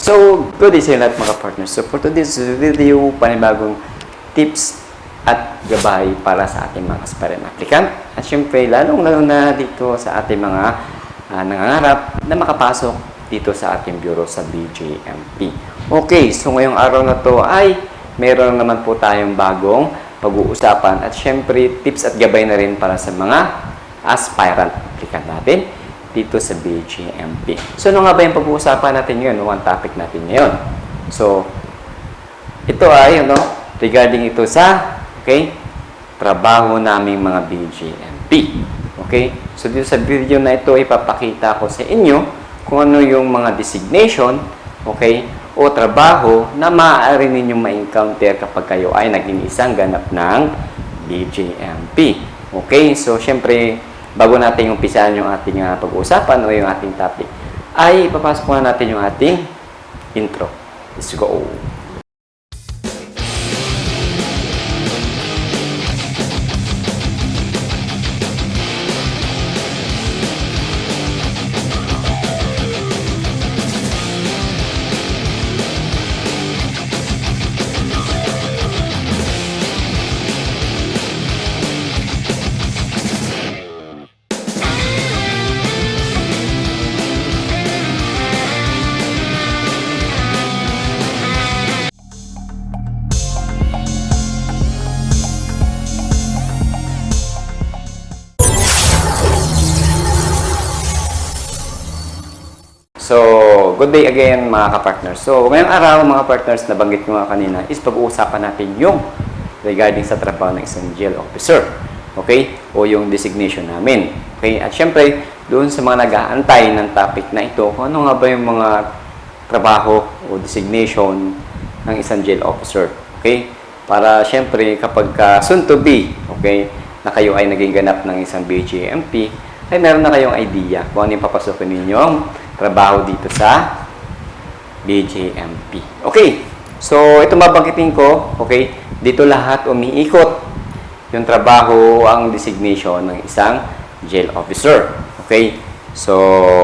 So, good day sa lahat mga partners. So, for today's video, panibagong tips at gabay para sa ating mga aspirant applicant. At syempre, lalong-lalo na dito sa ating mga ah, nangangarap na makapasok dito sa ating bureau sa BJMP. Okay, so ngayong araw na to ay meron naman po tayong bagong pag-uusapan at syempre, tips at gabay na rin para sa mga aspirant applicant natin dito sa BGMP. So, ano nga ba yung pag-uusapan natin ngayon? One topic natin ngayon. So, ito ay, ano, regarding ito sa, okay, trabaho naming mga BGMP. Okay? So, dito sa video na ito, ipapakita ko sa inyo kung ano yung mga designation, okay, o trabaho na maaari ninyong ma-encounter kapag kayo ay naging isang ganap ng BGMP. Okay? So, syempre, bago natin umpisahan yung ating ah, pag-uusapan o yung ating topic, ay ipapasok muna natin yung ating intro. Let's go! Again mga kapartners. So, ngayong araw mga partners, nabanggit ko nga kanina, is pag-uusapan natin yung regarding sa trabaho ng isang jail officer. Okay? O yung designation namin. Okay? At syempre, doon sa mga nag-aantay ng topic na ito, kung ano nga ba yung mga trabaho o designation ng isang jail officer. Okay? Para syempre, kapag ka soon to be, okay, na kayo ay naging ganap ng isang BGMP, ay meron na kayong idea kung ano yung papasokin ninyong trabaho dito sa BJMP. Okay, so ito mabangkitin ko, okay, dito lahat umiikot yung trabaho, ang designation ng isang jail officer. Okay, so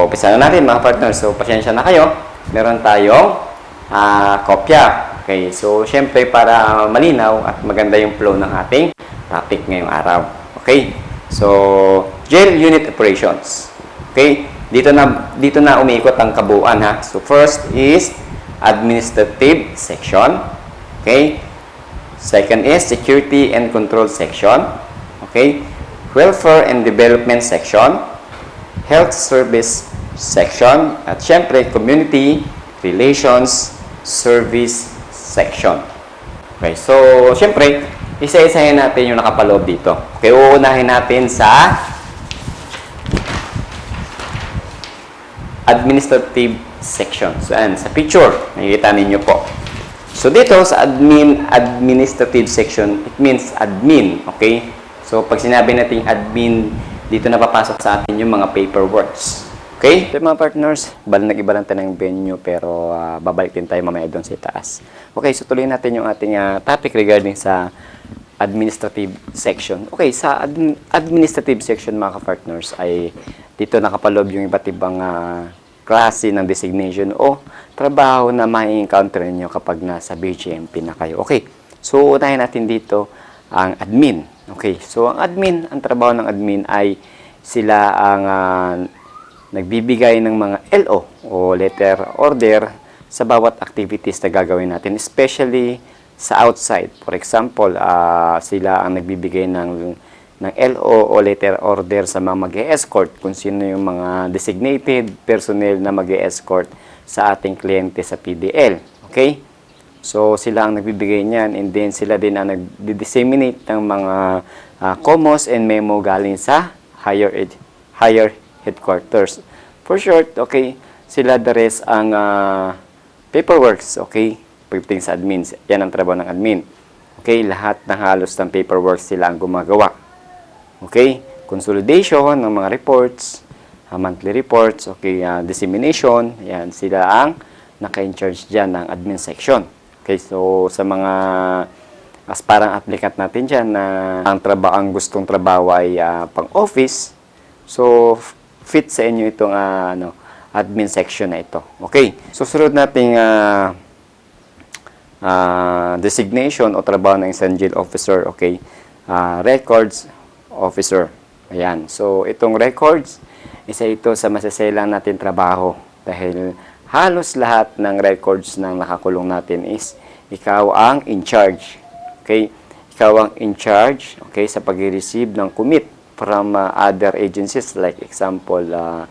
umpisa na natin mga partners. So pasensya na kayo, meron tayong ah, kopya. Okay, so syempre para malinaw at maganda yung flow ng ating topic ngayong araw. Okay, so jail unit operations. Okay, dito na dito na umiikot ang kabuuan ha. So first is administrative section. Okay? Second is security and control section. Okay? Welfare and development section. Health service section. At syempre, community relations service section. Okay, so syempre, isa-isahin natin yung nakapaloob dito. Okay, uunahin natin sa administrative section. So, ayan, sa picture, nakikita ninyo po. So, dito sa admin, administrative section, it means admin, okay? So, pag sinabi nating admin, dito na papasok sa atin yung mga paperworks. Okay? So, mga partners, bal nag-iba lang tayo ng venue, pero ah, babalik din tayo mamaya doon sa itaas. Okay, so tuloy natin yung ating ah, topic regarding sa administrative section. Okay, sa admin- administrative section mga ka-partners ay dito nakapaloob yung iba't ibang ah, klase ng designation o trabaho na mai-encounter niyo kapag nasa BGMP na kayo. Okay, so unahin natin dito ang admin. Okay, so ang admin, ang trabaho ng admin ay sila ang ah, nagbibigay ng mga LO o letter order sa bawat activities na gagawin natin, especially sa outside. For example, ah, sila ang nagbibigay ng ng LO o letter order sa mga mag escort kung sino yung mga designated personnel na mag escort sa ating kliyente sa PDL. Okay? So, sila ang nagbibigay niyan and then sila din ang nag-disseminate ng mga ah, commos and memo galing sa higher ed- higher headquarters. For short, okay, sila the rest ang ah, paperworks, okay? Pagdating sa admin, yan ang trabaho ng admin. Okay, lahat ng halos ng paperwork sila ang gumagawa. Okay, consolidation ng mga reports, ah, monthly reports, okay, ah, dissemination, yan, sila ang naka-in-charge dyan ng admin section. Okay, so sa mga aspirant applicant natin dyan na ang, traba ang gustong trabaho ay ah, pang-office, so f- fit sa inyo itong ah, ano, admin section na ito. Okay. Susunod nating ah, ah, designation o trabaho ng isang jail officer, okay? Ah, records officer. Ayan. So, itong records, isa ito sa masaselang natin trabaho dahil halos lahat ng records ng nakakulong natin is ikaw ang in charge. Okay? Ikaw ang in charge, okay, sa pag-receive ng commit from ah, other agencies like example ah,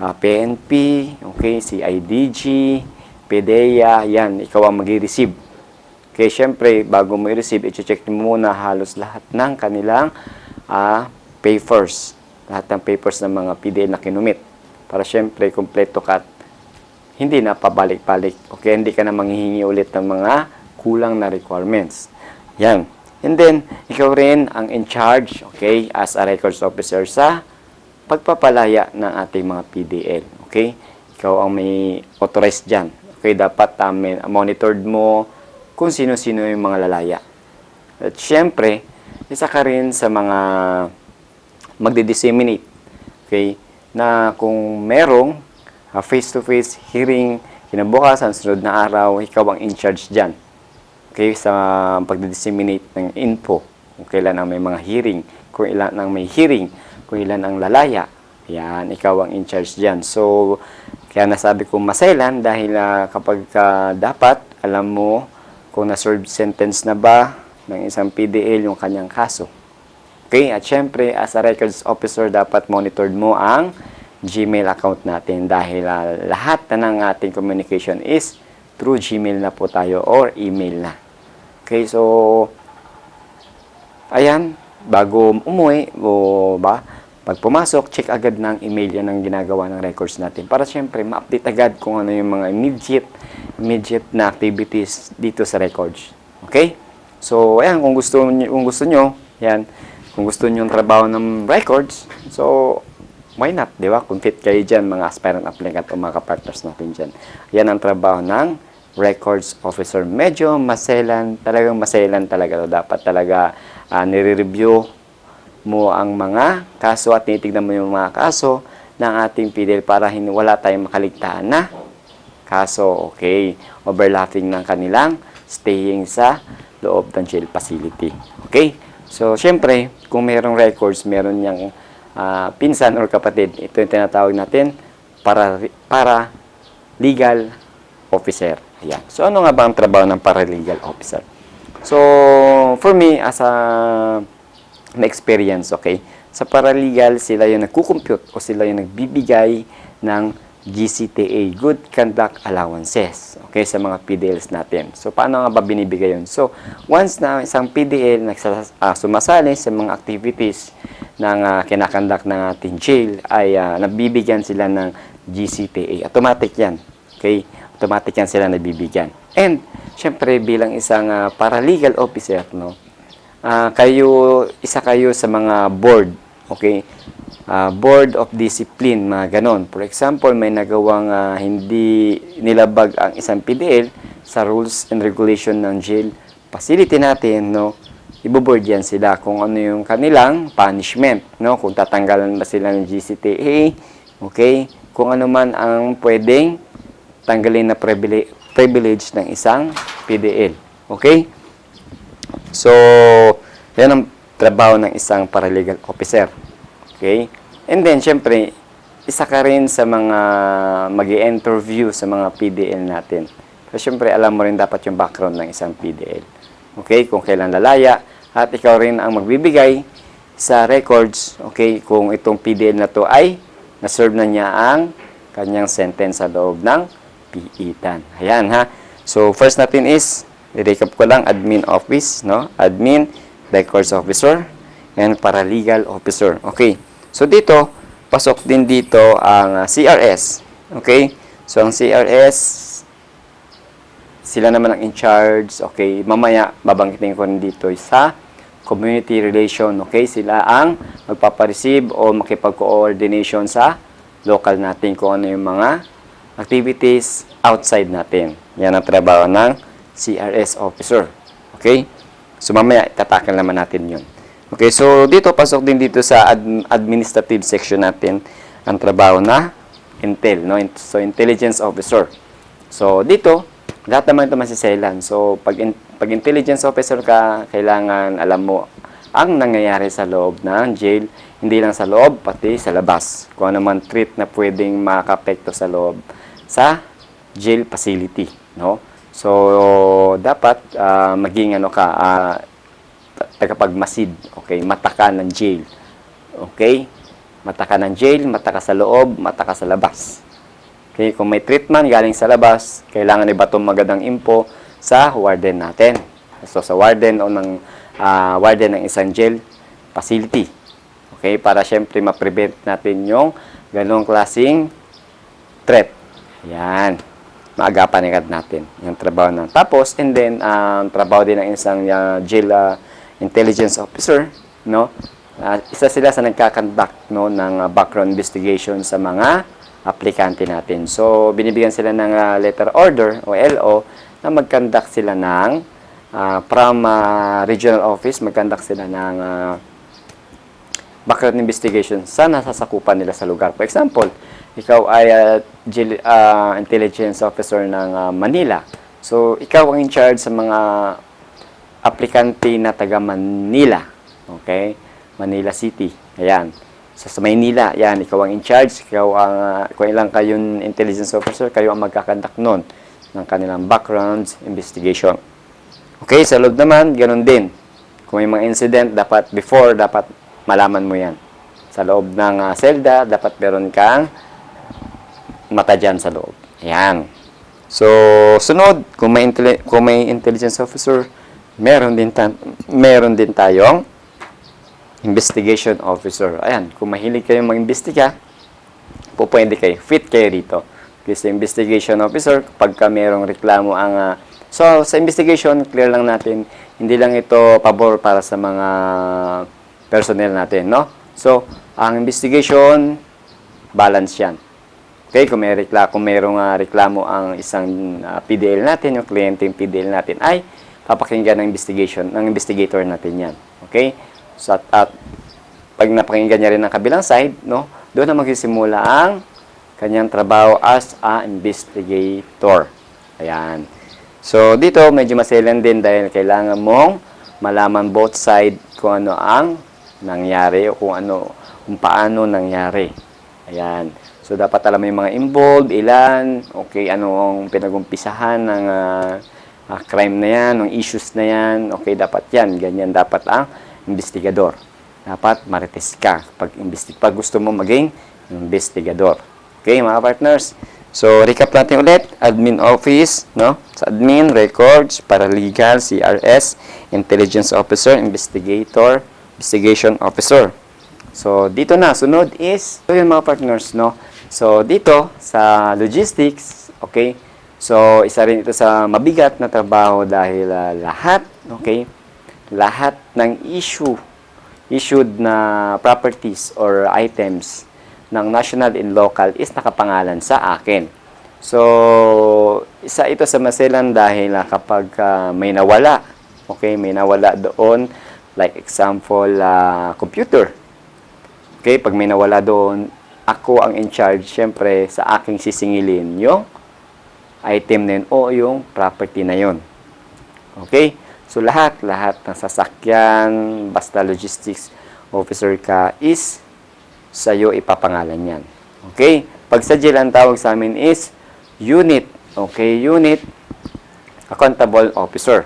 ah, PNP, okay, CIDG, PDEA, yan, ikaw ang mag-receive. Okay, syempre, bago mo i-receive, i-check mo muna halos lahat ng kanilang ah, papers. Lahat ng papers ng mga PDL na kinumit. Para syempre, kompleto ka hindi na pabalik-balik. Okay, hindi ka na manghihingi ulit ng mga kulang na requirements. Yan. And then, ikaw rin ang in charge, okay, as a records officer sa pagpapalaya ng ating mga PDL. Okay? Ikaw ang may authorized dyan. Okay, dapat um, monitored mo kung sino-sino yung mga lalaya. At syempre, isa ka rin sa mga magdi-disseminate. Okay? Na kung merong uh, face-to-face hearing kinabukasan, sunod na araw, ikaw ang in charge dyan. Okay? Sa pagdi-disseminate ng info. Kung kailan ang may mga hearing, kung ilan ang may hearing, kung ilan ang lalaya. Yan, ikaw ang in charge dyan. So, kaya nasabi ko maselan dahil ah, kapag ka dapat, alam mo kung na-serve sentence na ba ng isang PDL yung kanyang kaso. Okay, at syempre, as a records officer, dapat monitored mo ang Gmail account natin dahil ah, lahat na ng ating communication is through Gmail na po tayo or email na. Okay, so, ayan, bago umuwi o ba, pag pumasok, check agad ng email yan ang ginagawa ng records natin para syempre ma-update agad kung ano yung mga immediate, immediate na activities dito sa records. Okay? So, ayan, kung gusto nyo, kung gusto nyo, yan, kung gusto nyo yung trabaho ng records, so, why not, di ba? Kung fit kayo dyan, mga aspirant applicant o mga partners natin dyan. Yan ang trabaho ng records officer. Medyo maselan, talagang maselan talaga. Dapat talaga ah, nire-review mo ang mga kaso at tinitignan mo yung mga kaso ng ating PDL para wala tayong makaligtaan na kaso. Okay. Overlapping ng kanilang staying sa loob ng jail facility. Okay. So, syempre, kung mayroong records, meron niyang ah, pinsan or kapatid, ito yung tinatawag natin para, para legal officer. Ayan. So, ano nga ba ang trabaho ng paralegal officer? So, for me, as a na experience, okay? Sa paralegal, sila yung nagkukompute o sila yung nagbibigay ng GCTA, Good Conduct Allowances, okay, sa mga PDLs natin. So, paano nga ba binibigay yun? So, once na isang PDL nagsas- sumasali sa mga activities ng uh, kinakandak ng ating jail, ay ah, nabibigyan sila ng GCTA. Automatic yan. Okay? Automatic yan sila nabibigyan. And, syempre, bilang isang ah, paralegal officer, no, Ah, kayo, isa kayo sa mga board, okay? Ah, board of discipline, mga ganon. For example, may nagawang ah, hindi nilabag ang isang PDL sa rules and regulation ng jail facility natin, no? Iboboard yan sila kung ano yung kanilang punishment, no? Kung tatanggalan ba sila ng GCTA, okay? Kung ano man ang pwedeng tanggalin na privile- privilege ng isang PDL, okay? So, yan ang trabaho ng isang paralegal officer. Okay? And then, syempre, isa ka rin sa mga mag interview sa mga PDL natin. So, syempre, alam mo rin dapat yung background ng isang PDL. Okay? Kung kailan lalaya. At ikaw rin ang magbibigay sa records, okay, kung itong PDL na to ay na-serve na niya ang kanyang sentence sa loob ng piitan. Ayan ha. So, first natin is I-recap ko lang, admin office, no? Admin, records officer, and paralegal officer. Okay. So, dito, pasok din dito ang ah, CRS. Okay. So, ang CRS, sila naman ang in charge. Okay. Mamaya, babanggitin ko dito sa community relation. Okay. Sila ang magpapareceive o makipag-coordination sa local natin kung ano yung mga activities outside natin. Yan ang trabaho ng CRS officer. Okay? So mamaya tatakal naman natin 'yon. Okay, so dito pasok din dito sa ad- administrative section natin ang trabaho na Intel, no? So, intelligence officer. So, dito, lahat naman ito masiselan. So, pag, in- pag intelligence officer ka, kailangan alam mo ang nangyayari sa loob ng jail, hindi lang sa loob, pati sa labas. Kung ano man treat na pwedeng makapekto sa loob sa jail facility, no? So, dapat ah, maging ano ka, ta- tagapagmasid, okay? Mata ka ng jail. Okay? Mata ka ng jail, mata ka sa loob, mata ka sa labas. Okay, kung may treatment galing sa labas, kailangan iba itong magandang info sa warden natin. So, sa warden o ng ah, warden ng isang jail facility. Okay, para syempre ma-prevent natin yung ganong klaseng threat. Yan. Maagapan agad natin yung trabaho na. Tapos, and then, um, trabaho din ng isang uh, jail uh, intelligence officer, no? Ah, isa sila sa nagkakandak no, ng uh, background investigation sa mga aplikante natin. So, binibigyan sila ng uh, letter order o LO na magkandak sila ng uh, from uh, regional office, magkandak sila ng uh, background investigation sa nasasakupan nila sa lugar. For example, ikaw ay uh, uh, intelligence officer ng uh, Manila. So, ikaw ang in charge sa mga aplikante na taga Manila. Okay? Manila City. Ayan. So, sa Maynila, yan, ikaw ang in charge, ikaw ang, uh, kung ilang kayong intelligence officer, kayo ang magkakandak nun ng kanilang background investigation. Okay, sa loob naman, ganun din. Kung may mga incident, dapat before, dapat malaman mo yan. Sa loob ng uh, selda, dapat meron kang mata dyan sa loob. Ayan. So, sunod, kung may, kung may intelligence officer, meron din, ta- meron din tayong investigation officer. Ayan, kung mahilig kayong mag-imbestiga, po pwede kayo, fit kayo dito. Kasi investigation officer, pagka merong reklamo ang... ah, so, sa investigation, clear lang natin, hindi lang ito pabor para sa mga personnel natin, no? So, ang investigation, balance yan. Okay, kung may rekla, kung mayroong ah, reklamo ang isang ah, PDL natin, yung kliyente yung PDL natin, ay papakinggan ng investigation, ng investigator natin yan. Okay? So, at, at pag napakinggan niya rin ang kabilang side, no, doon na magsisimula ang kanyang trabaho as a investigator. Ayan. So, dito medyo maselan din dahil kailangan mong malaman both side kung ano ang nangyari o kung ano, kung paano nangyari. Ayan. So, dapat alam mo yung mga involved, ilan, okay, ano ang pinagumpisahan ng ah, ah, crime na yan, ng issues na yan, okay, dapat yan. Ganyan dapat ang investigador. Dapat marites ka pag, pag gusto mo maging investigador. Okay, mga partners? So, recap natin ulit. Admin office, no? Sa admin, records, paralegal, CRS, intelligence officer, investigator, investigation officer. So, dito na, sunod is, so yun mga partners, no? So, dito, sa logistics, okay? So, isa rin ito sa mabigat na trabaho dahil ah, lahat, okay? Lahat ng issue, issued na properties or items ng national and local is nakapangalan sa akin. So, isa ito sa maselan dahil ah, kapag ah, may nawala, okay, may nawala doon, like example, ah, computer, Okay, pag may nawala doon, ako ang in charge, syempre, sa aking sisingilin yung item na yun o yung property na yun. Okay? So, lahat, lahat ng sasakyan, basta logistics officer ka, is sa'yo ipapangalan yan. Okay? Pag sa jail, ang tawag sa amin is unit. Okay? Unit accountable officer.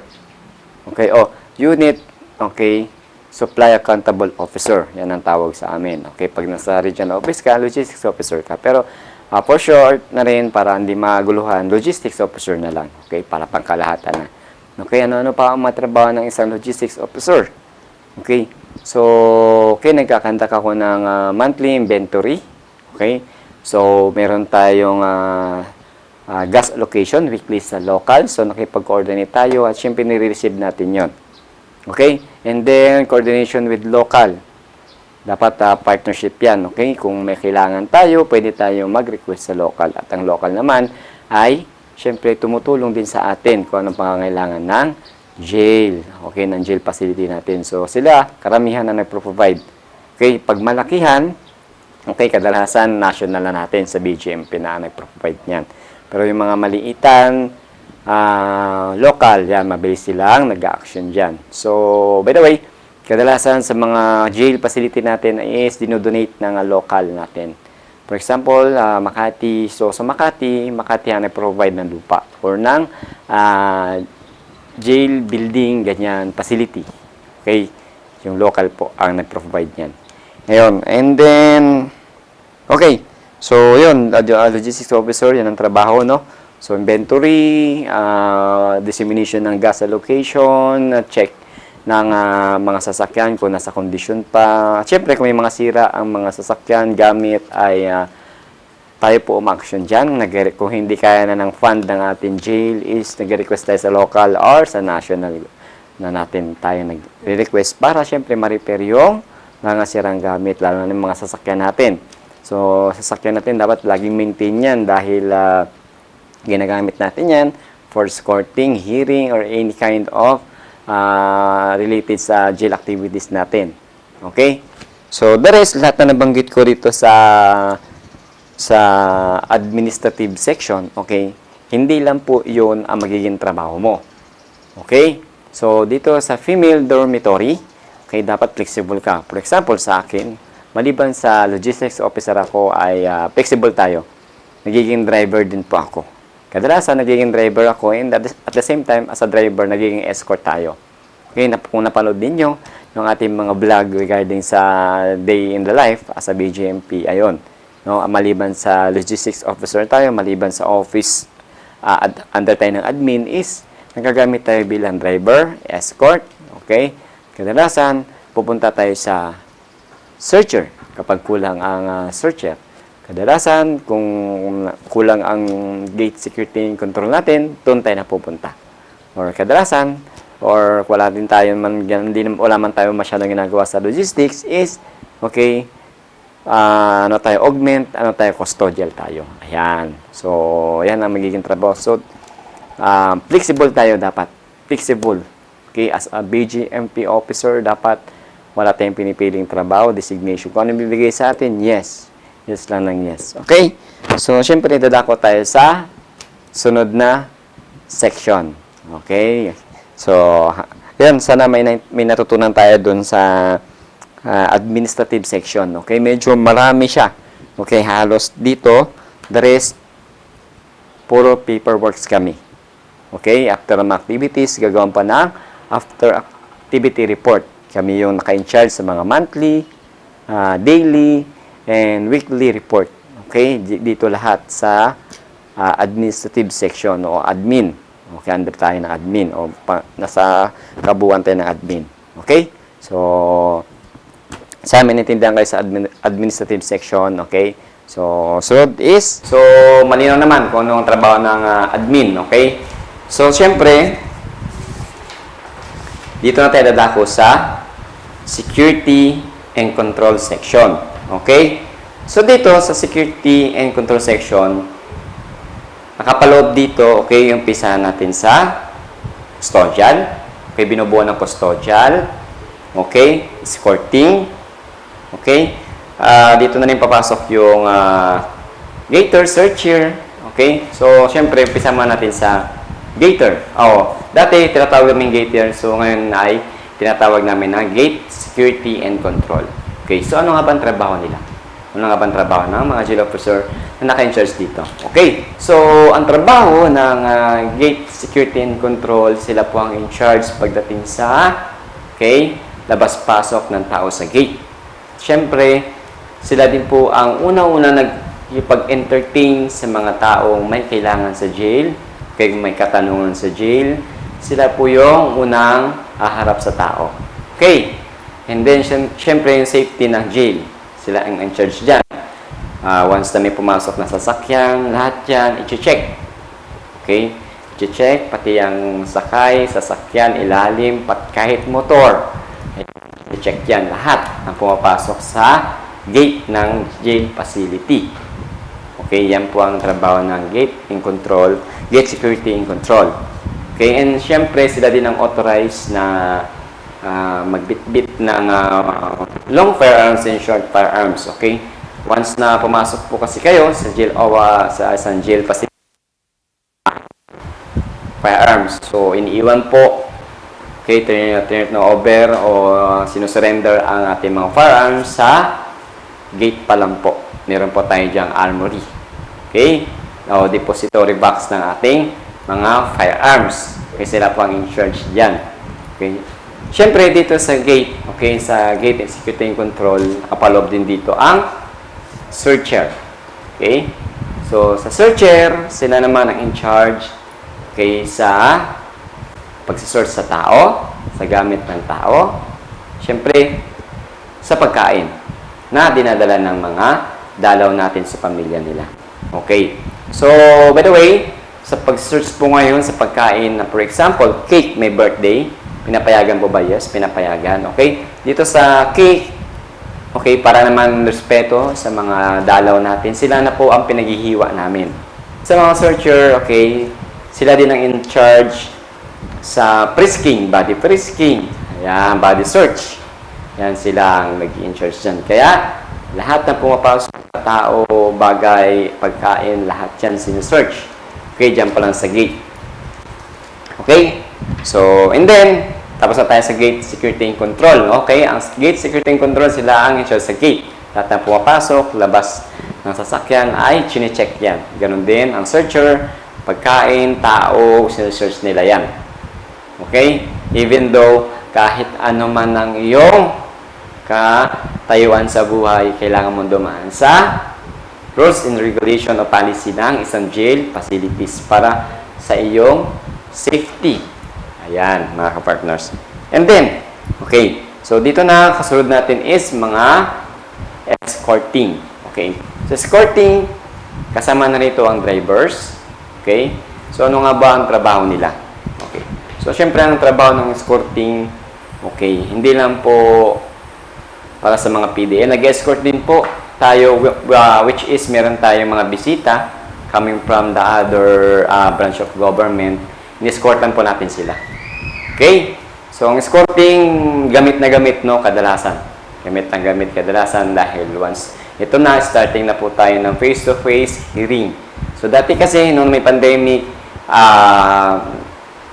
Okay? O, unit, okay, supply accountable officer. Yan ang tawag sa amin. Okay, pag nasa regional office ka, logistics officer ka. Pero ah, for short na rin, para hindi maguluhan, logistics officer na lang. Okay, para pangkalahatan na. Okay, ano-ano pa ang matrabaho ng isang logistics officer? Okay, so, okay, nagkakandak ako ng ah, monthly inventory. Okay, so, meron tayong ah, ah, gas allocation weekly sa local. So, nakipag-coordinate tayo at syempre nire-receive natin yon. Okay? And then, coordination with local. Dapat ah, partnership yan. Okay? Kung may kailangan tayo, pwede tayo mag-request sa local. At ang local naman ay, syempre, tumutulong din sa atin kung anong pangangailangan ng jail. Okay? Ng jail facility natin. So, sila, karamihan na nagpro-provide. Okay? Pag malakihan, Okay, kadalasan national na natin sa BGMP na nag-provide niyan. Pero yung mga maliitan, ah, local, yan, mabilis silang nag-action dyan. So, by the way, kadalasan sa mga jail facility natin is dinodonate ng ah, local natin. For example, ah, Makati. So, sa Makati, Makati ang nag-provide ng lupa or ng ah, jail building, ganyan, facility. Okay? Yung local po ang nag-provide niyan. Ngayon, and then, okay. So, yun, uh, uh, logistics officer, yan ang trabaho, no? So, inventory, uh, dissemination ng gas allocation, uh, check ng uh, mga sasakyan kung nasa kondisyon pa. At syempre, kung may mga sira ang mga sasakyan, gamit, ay uh, tayo po umaksyon dyan. Nag- kung hindi kaya na ng fund ng ating jail is nag-request tayo sa local or sa national na natin tayo nag-request para syempre ma-repair yung mga sirang gamit, lalo na yung mga sasakyan natin. So, sasakyan natin dapat laging maintain yan dahil ah, ginagamit natin yan for escorting, hearing, or any kind of ah, related sa jail activities natin. Okay? So, the rest, lahat na nabanggit ko dito sa sa administrative section, okay, hindi lang po yun ang magiging trabaho mo. Okay? So, dito sa female dormitory, okay, dapat flexible ka. For example, sa akin, maliban sa logistics officer ako ay ah, flexible tayo. Nagiging driver din po ako. Kadalasan, nagiging driver ako and at the, same time, as a driver, nagiging escort tayo. Okay, nap kung napanood ninyo yung ating mga vlog regarding sa day in the life as a BGMP, ayon. No, maliban sa logistics officer tayo, maliban sa office uh, ad, under tayo ng admin is nagagamit tayo bilang driver, escort, okay? Kadalasan, pupunta tayo sa searcher kapag kulang ang ah, searcher. Kadalasan, kung kulang ang gate security control natin, doon tayo napupunta. Or kadalasan, or wala din tayo man, hindi, wala man tayo masyadong ginagawa sa logistics is, okay, ah, ano tayo, augment, ano tayo, custodial tayo. Ayan. So, yan ang magiging trabaho. So, ah, flexible tayo dapat. Flexible. Okay, as a BGMP officer, dapat wala tayong pinipiling trabaho, designation. Kung ano bibigay sa atin, yes. Yes lang ng yes. Okay? So, syempre, dadako tayo sa sunod na section. Okay? So, yan, sana may, may natutunan tayo dun sa ah, administrative section. Okay? Medyo marami siya. Okay? Halos dito, the rest, puro paperworks kami. Okay? After ng activities, gagawin pa ng after activity report. Kami yung naka-in-charge sa mga monthly, ah, daily, and weekly report. Okay? Di- Dito lahat sa ah, administrative section o admin. Okay, under tayo ng admin o pa, nasa kabuuan tayo ng admin. Okay? So, sa amin intindihan kayo sa admin, administrative section, okay? So, sunod is, so, malinaw naman kung ano ang trabaho ng ah, admin, okay? So, syempre, dito na tayo dadako sa security and control section, okay? So, dito sa security and control section, nakapaload dito, okay, yung pisa natin sa custodial, okay, binubuo ng custodial, okay, escorting, Okay? Ah, dito na rin papasok yung ah, gator searcher. Okay? So, syempre, umpisa muna natin sa gator. Oh, dati tinatawag namin gator. So, ngayon ay tinatawag namin na gate security and control. Okay? So, ano nga ba ang trabaho nila? Ano nga ba ang trabaho ng mga jail officer na naka-in-charge dito? Okay? So, ang trabaho ng ah, gate security and control, sila po ang in-charge pagdating sa okay, labas-pasok ng tao sa gate. Siyempre, sila din po ang unang-una nag-entertain sa mga taong may kailangan sa jail, kaya may katanungan sa jail. Sila po yung unang haharap sa tao. Okay. And then, syem- syempre, yung safety ng jail. Sila ang in charge dyan. Ah, once na may pumasok na sasakyan, lahat yan, i-check. Okay? I-check, pati ang sakay, sasakyan, ilalim, pat kahit motor. I-check yan lahat ang pumapasok sa gate ng jail facility. Okay, yan po ang trabaho ng gate in control, gate security in control. Okay, and syempre sila din ang authorized na ah, magbitbit ng ah, long firearms and short firearms. Okay, once na pumasok po kasi kayo sa jail o ah, sa isang jail facility, firearms. So, iniiwan po, okay, turn, turn na over o sinusurrender ang ating mga firearms sa gate pa lang po. Meron po tayo diyang armory. Okay? O depository box ng ating mga firearms. Okay, sila po ang in charge dyan. Okay? Siyempre, dito sa gate, okay, sa gate executing control, kapalob din dito ang searcher. Okay? So, sa searcher, sila naman ang in charge okay, sa pagsisearch sa tao, sa gamit ng tao, siyempre, sa pagkain na dinadala ng mga dalaw natin sa pamilya nila. Okay. So, by the way, sa pag-search po ngayon sa pagkain for example, cake, may birthday, pinapayagan po ba? Yes, pinapayagan. Okay. Dito sa cake, okay, para naman respeto sa mga dalaw natin, sila na po ang pinaghihiwa namin. Sa mga searcher, okay, sila din ang in charge sa frisking, body frisking. Ayan, body search. Yan sila ang nag-in charge dyan. Kaya, lahat ng pumapasok na tao, bagay, pagkain, lahat yan sinesearch. Okay, dyan pa lang sa gate. Okay? So, and then, tapos na tayo sa gate security and control. Okay? Ang gate security and control, sila ang in sa gate. Lahat ng pumapasok, labas ng sasakyan ay chinecheck yan. Ganon din ang searcher, pagkain, tao, sinesearch nila yan. Okay? Even though kahit ano man ang iyong katayuan sa buhay, kailangan mong dumaan sa rules and regulation o policy ng isang jail facilities para sa iyong safety. Ayan, mga kapartners. And then, okay, so dito na kasunod natin is mga escorting. Okay, so escorting, kasama na rito ang drivers. Okay, so ano nga ba ang trabaho nila? Okay, so syempre ang trabaho ng escorting, okay, hindi lang po para sa mga PDL. Nag-escort din po tayo, uh, which is meron tayong mga bisita coming from the other uh, branch of government. In-escortan po natin sila. Okay? So, ang escorting, gamit na gamit, no, kadalasan. Gamit na gamit kadalasan dahil once ito na, starting na po tayo ng face-to-face hearing. So, dati kasi, nung may pandemic, ah,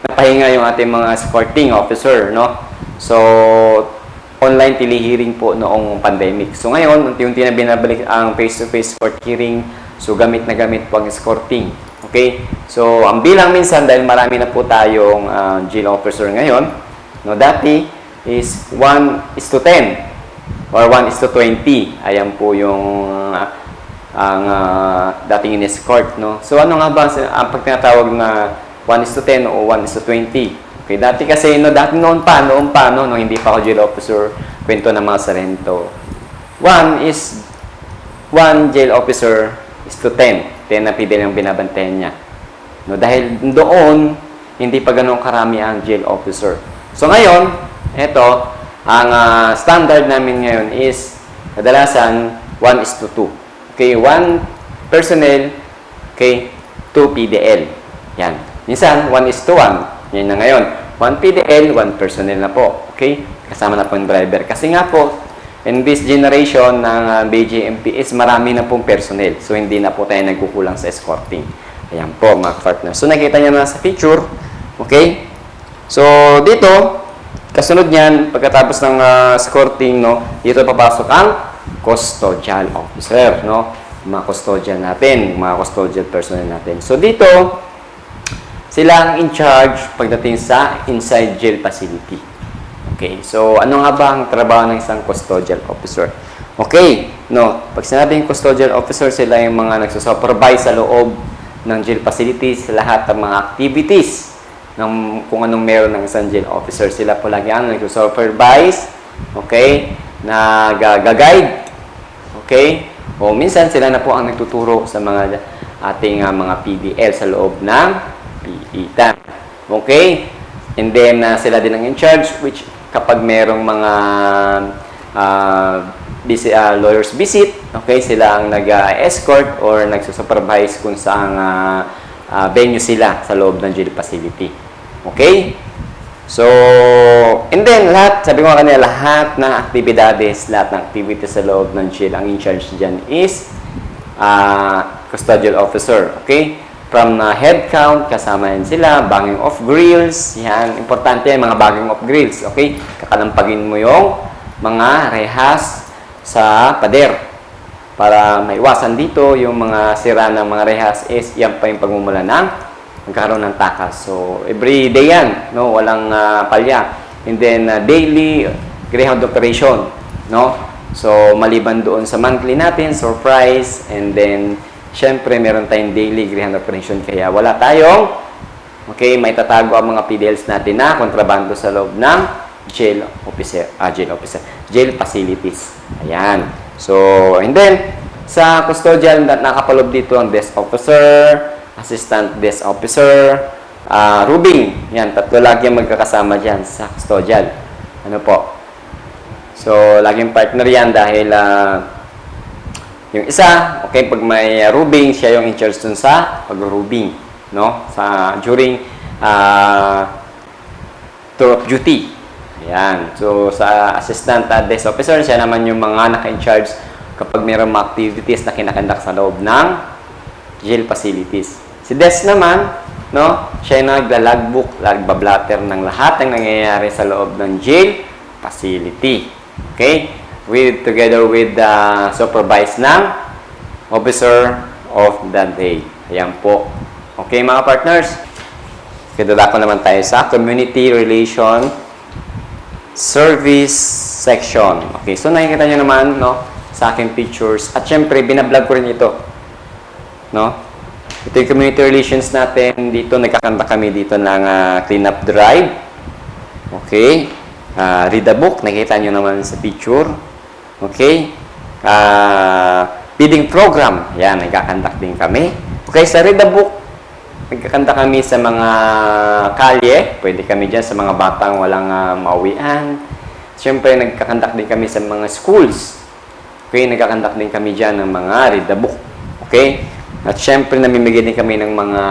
napahinga yung ating mga escorting officer, no? So, online telehearing po noong pandemic. So ngayon, unti-unti na binabalik ang face-to-face court hearing. So gamit na gamit po ang escorting. Okay? So ang bilang minsan dahil marami na po tayong uh, jail officer ngayon, no dati is 1 is to 10 or 1 is to 20. Ayan po yung uh, ang uh, dating in-escort, no? So ano nga ba ang pag tinatawag na 1 is to 10 o 1 is to 20? Okay, dati kasi, no, dati noon pa, noon pa, no, nung hindi pa ako jail officer, kwento ng mga sarento. One is, one jail officer is to 10. 10 na pidel yung binabantayan niya. No, dahil doon, hindi pa ganun karami ang jail officer. So ngayon, eto, ang uh, standard namin ngayon is, kadalasan, 1 is to 2. Okay, 1 personnel, okay, 2 PDL. Yan. Minsan, 1 is to 1. Yan na ngayon. 1 PDL, 1 personnel na po. Okay? Kasama na po yung driver. Kasi nga po, in this generation ng uh, BJMPS, marami na pong personnel. So, hindi na po tayo nagkukulang sa escorting. Ayan po, mga partner. So, nakita niyo na sa picture. Okay? So, dito, kasunod niyan, pagkatapos ng uh, escorting, no, dito papasok ang custodial officer, no? Mga custodial natin, mga custodial personnel natin. So, dito, sila ang in charge pagdating sa inside jail facility. Okay, so ano nga ba ang trabaho ng isang custodial officer? Okay, no, pag sinabing custodial officer, sila yung mga nagsusupervise sa loob ng jail facilities, lahat ng mga activities ng kung anong meron ng isang jail officer. Sila po lagi ang nagsusupervise, okay, nag-guide, okay, o minsan sila na po ang nagtuturo sa mga ating uh, mga PDL sa loob ng PE Okay? And then, uh, sila din ang in charge, which kapag merong mga uh, busy, uh, lawyers visit, okay, sila ang nag-escort or nagsusupervise kung saan uh, uh, venue sila sa loob ng jail facility. Okay? So, and then lahat, sabi ko kanina, lahat ng aktibidades, lahat ng activities sa loob ng jail, ang in charge dyan is ah, custodial officer. Okay? From uh, head count, kasama yan sila, banging of grills, yan, importante yan, mga banging of grills. Okay? Kakalampagin mo yung mga rehas sa pader para maiwasan dito yung mga sira ng mga rehas is yan pa yung pagmumula ng magkaroon ng takas. So, every day yan, no? Walang ah, palya. And then, ah, daily greyhound operation, no? So, maliban doon sa monthly natin, surprise, and then, syempre, meron tayong daily greyhound operation. Kaya, wala tayong, okay, may tatago ang mga PDLs natin na kontrabando sa loob ng jail officer, ah, jail officer, jail facilities. Ayan. So, and then, sa custodial, na nakapalob dito ang desk officer, assistant desk officer, ah, rubing. Yan, tatlo lagi ang magkakasama dyan sa custodial. Ano po? So, laging partner yan dahil ah, yung isa, okay, pag may uh, rubing, siya yung in charge dun sa pag-rubing, no? Sa, during ah, tour of duty. Ayan. So, sa assistant at desk officer, siya naman yung mga naka-in charge kapag mayroong mga activities na kinakandak sa loob ng jail facilities. Si Des naman, no, siya yung nagla-logbook, nagbablatter ng lahat ng nangyayari sa loob ng jail facility. Okay? With, together with the supervise ng officer of the day. Ayan po. Okay, mga partners? Kaya ko naman tayo sa Community Relation Service Section. Okay, so nakikita nyo naman, no, sa aking pictures. At syempre, binablog ko rin ito. No? Ito yung community relations natin. Dito, nagkakanta kami dito ng ah, cleanup drive. Okay. Ah, read a book. Nakita nyo naman sa picture. Okay. Ah, feeding program. Yan, nagkakantak din kami. Okay, sa read a book, nagkakanta kami sa mga kalye. Pwede kami dyan sa mga batang walang ah, mauwian. Siyempre, nagkakantak din kami sa mga schools. Okay, nagkakantak din kami dyan ng mga read the book. Okay? At syempre, namimigay din kami ng mga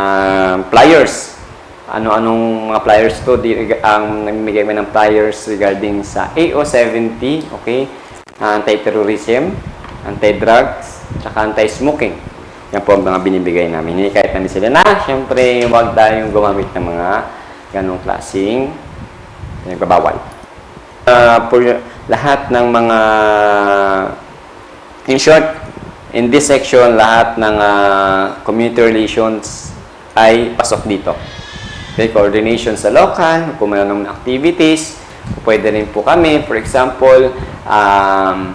flyers. Ano-anong mga flyers to? Di, ang namimigay kami ng flyers regarding sa AO70, okay? Anti-terrorism, anti-drugs, tsaka anti-smoking. Yan po ang mga binibigay namin. Hinikayat namin sila na, syempre, huwag tayong gumamit ng mga ganong klaseng nagbabawal. Uh, for lahat ng mga In short, in this section, lahat ng ah, community relations ay pasok dito. Okay, coordination sa local, kung mayroon ng activities, pwede rin po kami. For example, um,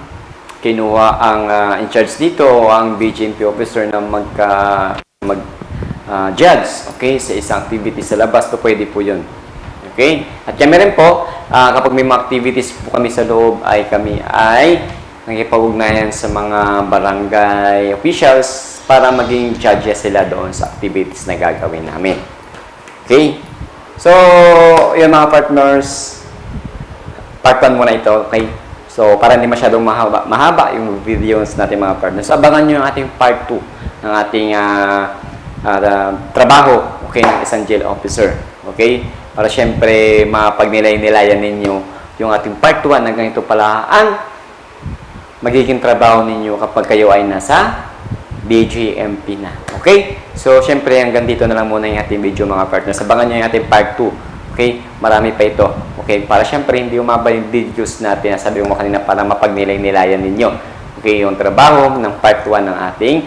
kinuha ang ah, in charge dito, ang BGMP officer na magka, mag ah, judge, okay, sa isang activity sa labas, to pwede po yun. Okay? At kami rin po, ah, kapag may mga activities po kami sa loob, ay kami ay nakipag-ugnayan sa mga barangay officials para maging judges sila doon sa activities na gagawin namin. Okay? So, yun mga partners, part 1 muna ito, okay? So, para hindi masyadong mahaba, mahaba yung videos natin mga partners, abangan nyo yung ating part 2 ng ating ah, ah, trabaho, okay, ng isang jail officer. Okay? Para syempre, mapagnilay-nilayan ninyo yung ating part 1 hanggang ito pala ang magiging trabaho ninyo kapag kayo ay nasa BGMP na. Okay? So, syempre, hanggang dito na lang muna yung ating video mga partners. Abangan nyo yung ating part 2. Okay? Marami pa ito. Okay? Para syempre, hindi umaba yung videos natin. Sabi mo kanina para mapagnilay-nilayan ninyo. Okay? Yung trabaho ng part 1 ng ating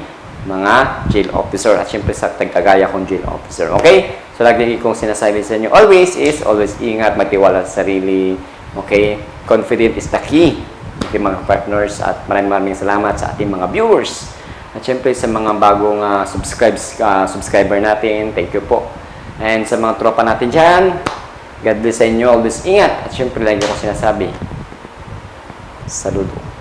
mga jail officer. At syempre, sa tagkagaya kong jail officer. Okay? So, lagi kong sinasabi sa inyo, always is, always ingat, matiwala sa sarili. Okay? Confident is the key ating mga partners at maraming maraming salamat sa ating mga viewers. At syempre sa mga bagong uh, subscribes, uh, subscriber natin, thank you po. And sa mga tropa natin dyan, God bless sa inyo, always ingat. At syempre lagi ko sinasabi, saludo.